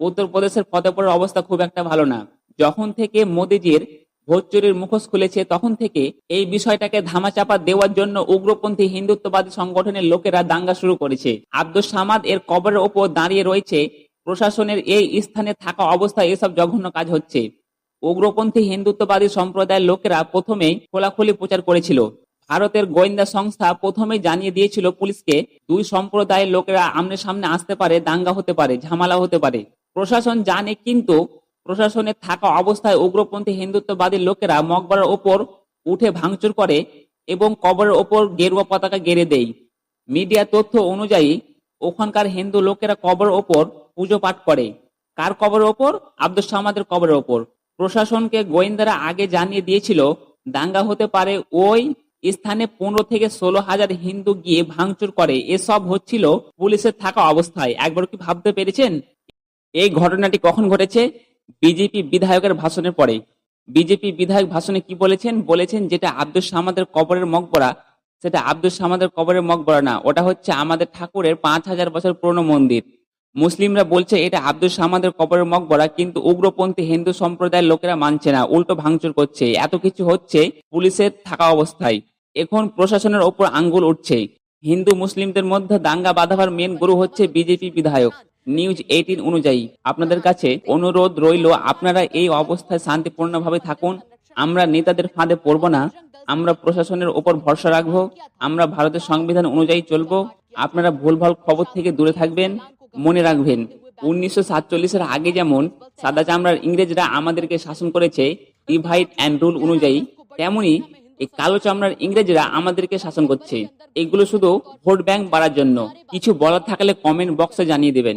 উত্তরপ্রদেশের ফতেপুরের অবস্থা খুব একটা ভালো না। যখন থেকে মোদিজির ভোট চুরির মুখোশ খুলেছে, তখন থেকে এই বিষয়টাকে ধামাচাপা দেওয়ার জন্য উগ্রপন্থী হিন্দুত্ববাদী সংগঠনের লোকেরা দাঙ্গা শুরু করেছে। আব্দুল সামাদ এর কবরের ওপর দাঁড়িয়ে রয়েছে। প্রশাসনের এই স্থানে থাকা অবস্থায় এসব জঘন্য কাজ হচ্ছে। উগ্রপন্থী হিন্দুত্ববাদী সম্প্রদায়ের লোকেরা প্রথমেই খোলাখুলি প্রচার করেছিল। ভারতের গোয়েন্দা সংস্থা প্রথমেই জানিয়ে দিয়েছিল পুলিশকে, দুই সম্প্রদায়ের লোকেরা আমনে সামনে আসতে পারে, দাঙ্গা হতে পারে, ঝামেলা হতে পারে। প্রশাসন জানে কিন্তু প্রশাসনের থাকা অবস্থায় উগ্রপন্থী হিন্দুত্ববাদী লোকেরা মকবরের ওপর উঠে ভাঙচুর করে এবং কবরের ওপর গেরুয়া পতাকা গেড়ে দেয়। মিডিয়া তথ্য অনুযায়ী, ওখানকার হিন্দু লোকেরা কবরের ওপর পুজো পাঠ করে। কার কবরের ওপর? আব্দুল সামাদের কবরের ওপর। প্রশাসনকে গোয়েন্দারা আগে জানিয়ে দিয়েছিল, দাঙ্গা হতে পারে ওই স্থানে পনেরো থেকে ষোলো হাজার হিন্দু গিয়ে ভাঙচুর করে। এসব হচ্ছিল পুলিশের থাকা অবস্থায়। একবার কি ভাবতে পেরেছেন? এই ঘটনাটি কখন ঘটেছে? বিজেপি বিধায়কের ভাষণের পরে। বিজেপি বিধায়ক ভাষণে কি বলেছেন? বলেছেন যেটা আব্দুল সামাদের কবরের মকবরা। সেটা আব্দুল সামাদের কবরের মকবরা না। ওটা হচ্ছে আমাদের ঠাকুরের পাঁচ হাজার বছর পুরনো মন্দির। মুসলিমরা বলছে এটা আব্দুল সামাদের কবরের মকবরা, কিন্তু উগ্রপন্থী হিন্দু সম্প্রদায়ের লোকেরা মানছে না। উল্টো ভাঙচুর করছে। এত কিছু হচ্ছে পুলিশের থাকা অবস্থায়। এখন প্রশাসনের ওপর আঙ্গুল উঠছে। হিন্দু মুসলিমদের মধ্যে দাঙ্গা বাঁধাবার মেন গুরু হচ্ছে বিজেপি বিধায়ক। নিউজ এইটিন অনুযায়ী আপনাদের কাছে অনুরোধ রইল, আপনারা এই অবস্থায় শান্তিপূর্ণভাবে থাকুন। আমরা নেতাদের ফাঁদে পড়ব না। আমরা প্রশাসনের ওপর ভরসা রাখব। আমরা ভারতের সংবিধান অনুযায়ী চলব। আপনারা ভুলভাল খবর থেকে দূরে থাকবেন, মনে রাখবেন। উনিশশো সাতচল্লিশের আগে যেমন সাদা চামড়ার ইংরেজরা আমাদেরকে শাসন করেছে, ডিভাইড অ্যান্ড রুল অনুযায়ী, তেমনি এই কালো চামড়ার ইংরেজরা আমাদেরকে শাসন করছে। এগুলো শুধু ভোট ব্যাংক বাড়ার জন্য। কিছু বলার থাকলে কমেন্ট বক্সে জানিয়ে দেবেন।